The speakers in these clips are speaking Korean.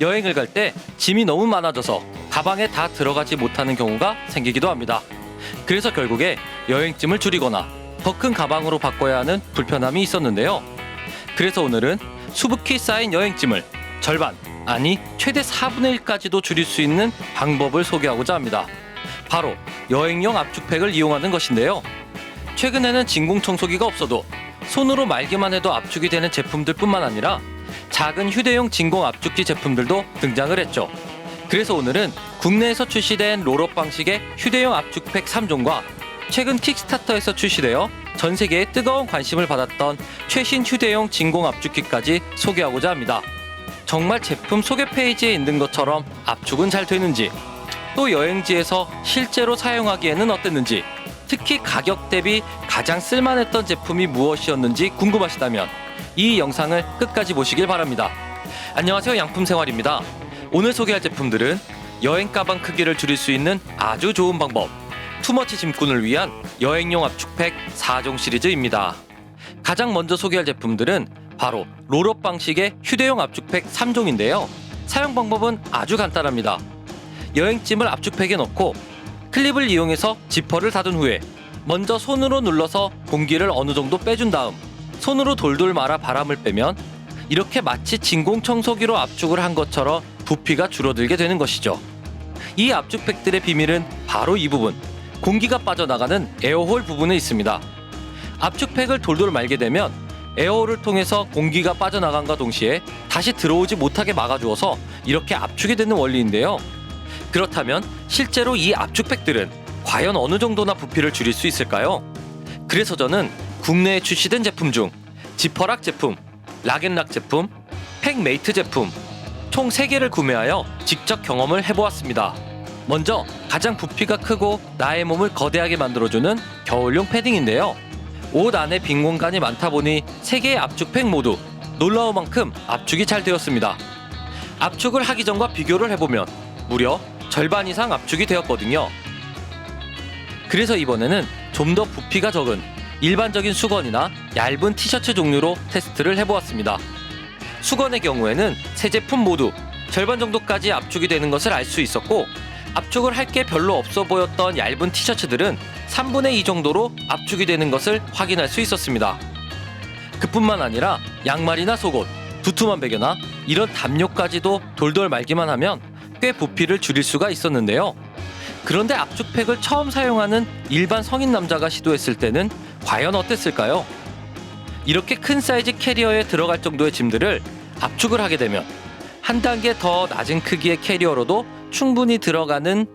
여행을 갈 때 짐이 너무 많아져서 가방에 다 들어가지 못하는 경우가 생기기도 합니다. 그래서 결국에 여행짐을 줄이거나 더 큰 가방으로 바꿔야 하는 불편함이 있었는데요. 그래서 오늘은 수북히 쌓인 여행짐을 절반, 아니 최대 4분의 1까지도 줄일 수 있는 방법을 소개하고자 합니다. 바로 여행용 압축팩을 이용하는 것인데요. 최근에는 진공 청소기가 없어도 손으로 말기만 해도 압축이 되는 제품들뿐만 아니라 작은 휴대용 진공 압축기 제품들도 등장을 했죠. 그래서 오늘은 국내에서 출시된 롤업 방식의 휴대용 압축팩 3종과 최근 킥스타터에서 출시되어 전 세계에 뜨거운 관심을 받았던 최신 휴대용 진공 압축기까지 소개하고자 합니다. 정말 제품 소개 페이지에 있는 것처럼 압축은 잘 되는지, 또 여행지에서 실제로 사용하기에는 어땠는지, 특히 가격 대비 가장 쓸만했던 제품이 무엇이었는지 궁금하시다면 이 영상을 끝까지 보시길 바랍니다. 안녕하세요. 양품생활입니다. 오늘 소개할 제품들은 여행 가방 크기를 줄일 수 있는 아주 좋은 방법. 투머치 짐꾼을 위한 여행용 압축팩 4종 시리즈입니다. 가장 먼저 소개할 제품들은 바로 롤업 방식의 휴대용 압축팩 3종인데요. 사용 방법은 아주 간단합니다. 여행짐을 압축팩에 넣고 클립을 이용해서 지퍼를 닫은 후에 먼저 손으로 눌러서 공기를 어느 정도 빼준 다음 손으로 돌돌 말아 바람을 빼면 이렇게 마치 진공 청소기로 압축을 한 것처럼 부피가 줄어들게 되는 것이죠. 이 압축팩들의 비밀은 바로 이 부분, 공기가 빠져나가는 에어홀 부분에 있습니다. 압축팩을 돌돌 말게 되면 에어홀을 통해서 공기가 빠져나간과 동시에 다시 들어오지 못하게 막아주어서 이렇게 압축이 되는 원리인데요. 그렇다면 실제로 이 압축팩들은 과연 어느 정도나 부피를 줄일 수 있을까요? 그래서 저는 국내에 출시된 제품 중 지퍼락 제품, 락앤락 제품, 팩메이트 제품 총 3개를 구매하여 직접 경험을 해보았습니다. 먼저 가장 부피가 크고 나의 몸을 거대하게 만들어주는 겨울용 패딩인데요. 옷 안에 빈 공간이 많다 보니 3개의 압축팩 모두 놀라울 만큼 압축이 잘 되었습니다. 압축을 하기 전과 비교를 해보면 무려 절반 이상 압축이 되었거든요. 그래서 이번에는 좀 더 부피가 적은 일반적인 수건이나 얇은 티셔츠 종류로 테스트를 해보았습니다. 수건의 경우에는 세 제품 모두 절반 정도까지 압축이 되는 것을 알 수 있었고 압축을 할 게 별로 없어 보였던 얇은 티셔츠들은 3분의 2 정도로 압축이 되는 것을 확인할 수 있었습니다. 그뿐만 아니라 양말이나 속옷, 두툼한 베개나 이런 담요까지도 돌돌 말기만 하면 꽤 부피를 줄일 수가 있었는데요. 그런데 압축팩을 처음 사용하는 일반 성인 남자가 시도했을 때는 과연 어땠을까요? 이렇게 큰 사이즈 캐리어에 들어갈 정도의 짐들을 압축을 하게 되면 한 단계 더 낮은 크기의 캐리어로도 충분히 들어가는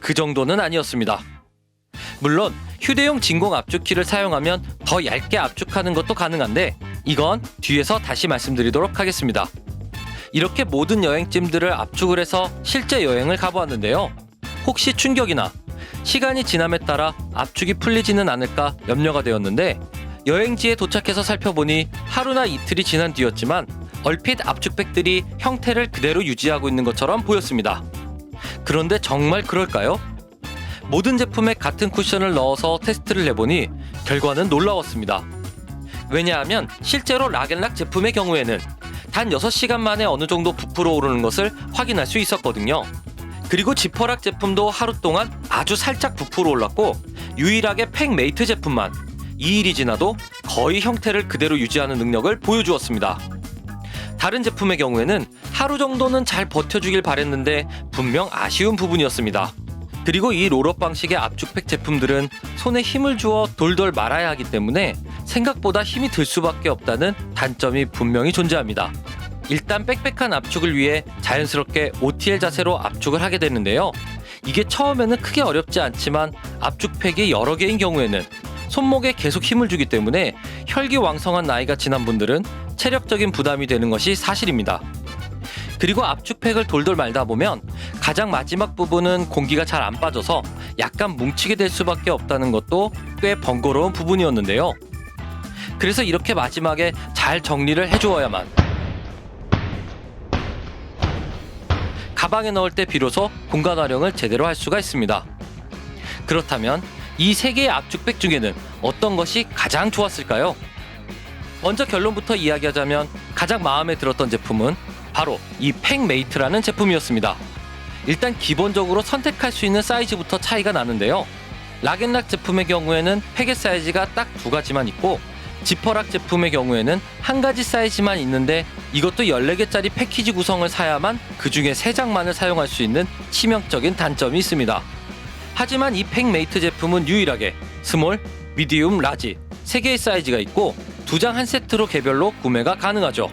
그 정도는 아니었습니다. 물론 휴대용 진공 압축키를 사용하면 더 얇게 압축하는 것도 가능한데 이건 뒤에서 다시 말씀드리도록 하겠습니다. 이렇게 모든 여행짐들을 압축을 해서 실제 여행을 가보았는데요. 혹시 충격이나 시간이 지남에 따라 압축이 풀리지는 않을까 염려가 되었는데 여행지에 도착해서 살펴보니 하루나 이틀이 지난 뒤였지만 얼핏 압축팩들이 형태를 그대로 유지하고 있는 것처럼 보였습니다. 그런데 정말 그럴까요? 모든 제품에 같은 쿠션을 넣어서 테스트를 해보니 결과는 놀라웠습니다. 왜냐하면 실제로 락앤락 제품의 경우에는 단 6시간 만에 어느 정도 부풀어 오르는 것을 확인할 수 있었거든요. 그리고 지퍼락 제품도 하루 동안 아주 살짝 부풀어 올랐고 유일하게 팩메이트 제품만 2일이 지나도 거의 형태를 그대로 유지하는 능력을 보여주었습니다. 다른 제품의 경우에는 하루 정도는 잘 버텨주길 바랬는데 분명 아쉬운 부분이었습니다. 그리고 이 롤업 방식의 압축팩 제품들은 손에 힘을 주어 돌돌 말아야 하기 때문에 생각보다 힘이 들 수밖에 없다는 단점이 분명히 존재합니다. 일단 빽빽한 압축을 위해 자연스럽게 OTL 자세로 압축을 하게 되는데요. 이게 처음에는 크게 어렵지 않지만 압축팩이 여러 개인 경우에는 손목에 계속 힘을 주기 때문에 혈기 왕성한 나이가 지난 분들은 체력적인 부담이 되는 것이 사실입니다. 그리고 압축팩을 돌돌 말다 보면 가장 마지막 부분은 공기가 잘 안 빠져서 약간 뭉치게 될 수밖에 없다는 것도 꽤 번거로운 부분이었는데요. 그래서 이렇게 마지막에 잘 정리를 해주어야만 가방에 넣을 때 비로소 공간 활용을 제대로 할 수가 있습니다. 그렇다면 이 세 개의 압축팩 중에는 어떤 것이 가장 좋았을까요? 먼저 결론부터 이야기하자면 가장 마음에 들었던 제품은 바로 이 팩메이트라는 제품이었습니다. 일단 기본적으로 선택할 수 있는 사이즈부터 차이가 나는데요. 락앤락 제품의 경우에는 팩의 사이즈가 딱 두 가지만 있고 지퍼락 제품의 경우에는 한 가지 사이즈만 있는데 이것도 14개짜리 패키지 구성을 사야만 그 중에 3장만을 사용할 수 있는 치명적인 단점이 있습니다. 하지만 이 팩메이트 제품은 유일하게 스몰, 미디움, 라지 3개의 사이즈가 있고 두 장 한 세트로 개별로 구매가 가능하죠.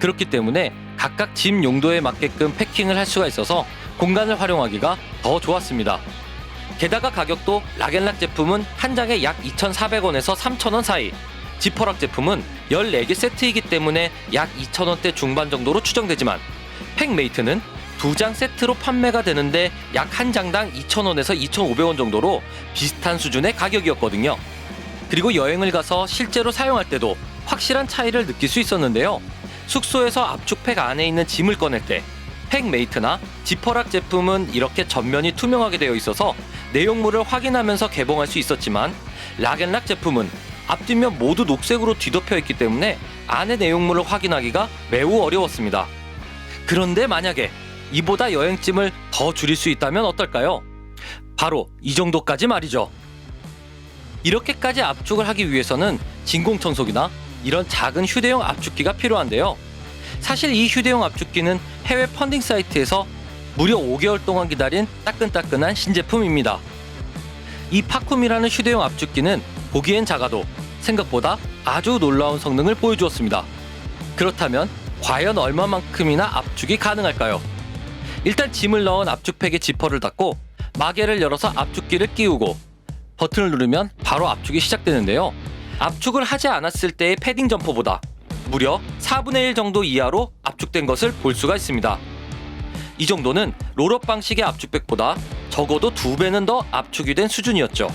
그렇기 때문에 각각 짐 용도에 맞게끔 패킹을 할 수가 있어서 공간을 활용하기가 더 좋았습니다. 게다가 가격도 락앤락 제품은 한 장에 약 2,400원에서 3,000원 사이, 지퍼락 제품은 14개 세트이기 때문에 약 2,000원대 중반 정도로 추정되지만 팩메이트는 두 장 세트로 판매가 되는데 약 한 장당 2,000원에서 2,500원 정도로 비슷한 수준의 가격이었거든요. 그리고 여행을 가서 실제로 사용할 때도 확실한 차이를 느낄 수 있었는데요. 숙소에서 압축팩 안에 있는 짐을 꺼낼 때 팩메이트나 지퍼락 제품은 이렇게 전면이 투명하게 되어 있어서 내용물을 확인하면서 개봉할 수 있었지만 락앤락 제품은 앞뒷면 모두 녹색으로 뒤덮여 있기 때문에 안의 내용물을 확인하기가 매우 어려웠습니다. 그런데 만약에 이보다 여행짐을 더 줄일 수 있다면 어떨까요? 바로 이 정도까지 말이죠. 이렇게까지 압축을 하기 위해서는 진공청소기나 이런 작은 휴대용 압축기가 필요한데요. 사실 이 휴대용 압축기는 해외 펀딩 사이트에서 무려 5개월 동안 기다린 따끈따끈한 신제품입니다. 이 파쿰이라는 휴대용 압축기는 보기엔 작아도 생각보다 아주 놀라운 성능을 보여주었습니다. 그렇다면 과연 얼마만큼이나 압축이 가능할까요? 일단 짐을 넣은 압축팩의 지퍼를 닫고 마개를 열어서 압축기를 끼우고 버튼을 누르면 바로 압축이 시작되는데요. 압축을 하지 않았을 때의 패딩 점퍼보다 무려 4분의 1 정도 이하로 압축된 것을 볼 수가 있습니다. 이 정도는 롤업 방식의 압축백보다 적어도 두 배는 더 압축이 된 수준이었죠.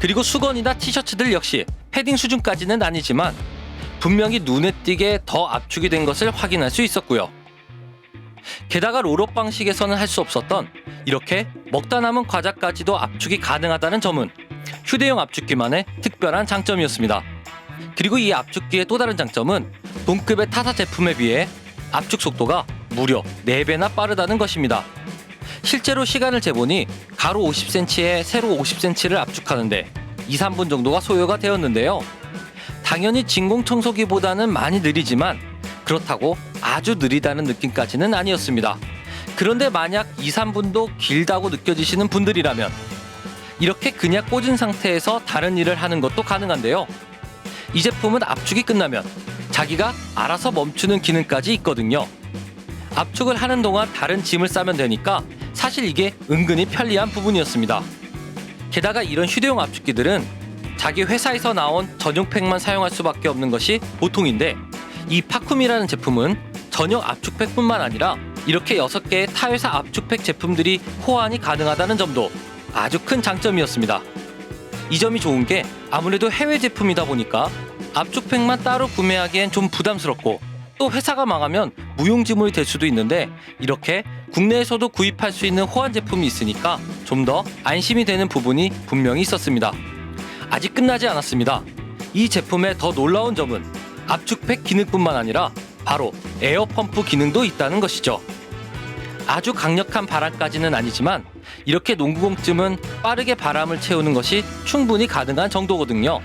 그리고 수건이나 티셔츠들 역시 패딩 수준까지는 아니지만 분명히 눈에 띄게 더 압축이 된 것을 확인할 수 있었고요. 게다가 롤업 방식에서는 할 수 없었던 이렇게 먹다 남은 과자까지도 압축이 가능하다는 점은 휴대용 압축기만의 특별한 장점이었습니다. 그리고 이 압축기의 또 다른 장점은 동급의 타사 제품에 비해 압축 속도가 무려 4배나 빠르다는 것입니다. 실제로 시간을 재보니 가로 50cm에 세로 50cm를 압축하는데 2, 3분 정도가 소요가 되었는데요. 당연히 진공청소기보다는 많이 느리지만 그렇다고 아주 느리다는 느낌까지는 아니었습니다. 그런데 만약 2, 3분도 길다고 느껴지시는 분들이라면 이렇게 그냥 꽂은 상태에서 다른 일을 하는 것도 가능한데요. 이 제품은 압축이 끝나면 자기가 알아서 멈추는 기능까지 있거든요. 압축을 하는 동안 다른 짐을 싸면 되니까 사실 이게 은근히 편리한 부분이었습니다. 게다가 이런 휴대용 압축기들은 자기 회사에서 나온 전용 팩만 사용할 수밖에 없는 것이 보통인데 이 파쿰이라는 제품은 전용 압축팩뿐만 아니라 이렇게 6개의 타회사 압축팩 제품들이 호환이 가능하다는 점도 아주 큰 장점이었습니다. 이 점이 좋은 게 아무래도 해외 제품이다 보니까 압축팩만 따로 구매하기엔 좀 부담스럽고 또 회사가 망하면 무용지물이 될 수도 있는데 이렇게 국내에서도 구입할 수 있는 호환 제품이 있으니까 좀 더 안심이 되는 부분이 분명히 있었습니다. 아직 끝나지 않았습니다. 이 제품의 더 놀라운 점은 압축팩 기능뿐만 아니라 바로 에어 펌프 기능도 있다는 것이죠. 아주 강력한 바람까지는 아니지만 이렇게 농구공쯤은 빠르게 바람을 채우는 것이 충분히 가능한 정도거든요.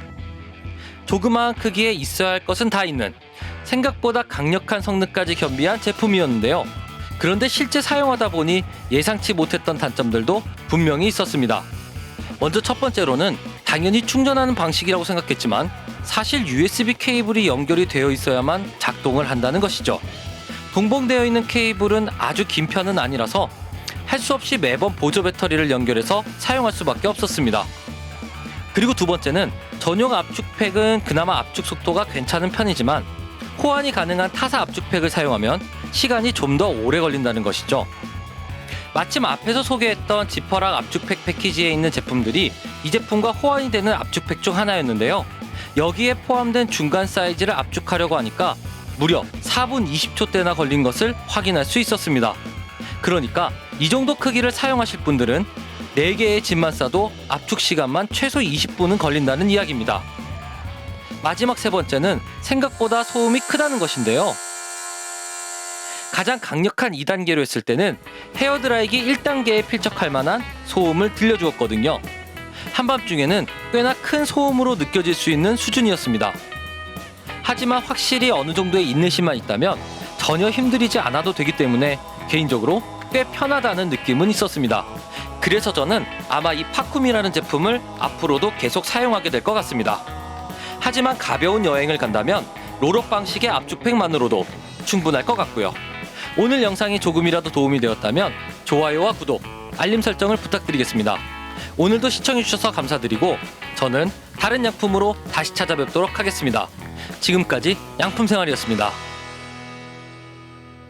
조그마한 크기에 있어야 할 것은 다 있는 생각보다 강력한 성능까지 겸비한 제품이었는데요. 그런데 실제 사용하다 보니 예상치 못했던 단점들도 분명히 있었습니다. 먼저 첫 번째로는 당연히 충전하는 방식이라고 생각했지만 사실 USB 케이블이 연결이 되어 있어야만 작동을 한다는 것이죠. 동봉되어 있는 케이블은 아주 긴 편은 아니라서 할 수 없이 매번 보조 배터리를 연결해서 사용할 수밖에 없었습니다. 그리고 두 번째는 전용 압축팩은 그나마 압축 속도가 괜찮은 편이지만 호환이 가능한 타사 압축팩을 사용하면 시간이 좀 더 오래 걸린다는 것이죠. 마침 앞에서 소개했던 지퍼락 압축팩 패키지에 있는 제품들이 이 제품과 호환이 되는 압축팩 중 하나였는데요. 여기에 포함된 중간 사이즈를 압축하려고 하니까 무려 4분 20초대나 걸린 것을 확인할 수 있었습니다. 그러니까 이 정도 크기를 사용하실 분들은 4개의 짐만 싸도 압축 시간만 최소 20분은 걸린다는 이야기입니다. 마지막 세 번째는 생각보다 소음이 크다는 것인데요. 가장 강력한 2단계로 했을 때는 헤어드라이기 1단계에 필적할 만한 소음을 들려주었거든요. 한밤중에는 꽤나 큰 소음으로 느껴질 수 있는 수준이었습니다. 하지만 확실히 어느 정도의 인내심만 있다면 전혀 힘들이지 않아도 되기 때문에 개인적으로 꽤 편하다는 느낌은 있었습니다. 그래서 저는 아마 이 파쿰이라는 제품을 앞으로도 계속 사용하게 될 것 같습니다. 하지만 가벼운 여행을 간다면 롤업 방식의 압축팩만으로도 충분할 것 같고요. 오늘 영상이 조금이라도 도움이 되었다면 좋아요와 구독, 알림 설정을 부탁드리겠습니다. 오늘도 시청해주셔서 감사드리고 저는 다른 약품으로 다시 찾아뵙도록 하겠습니다. 지금까지 양품 생활이었습니다.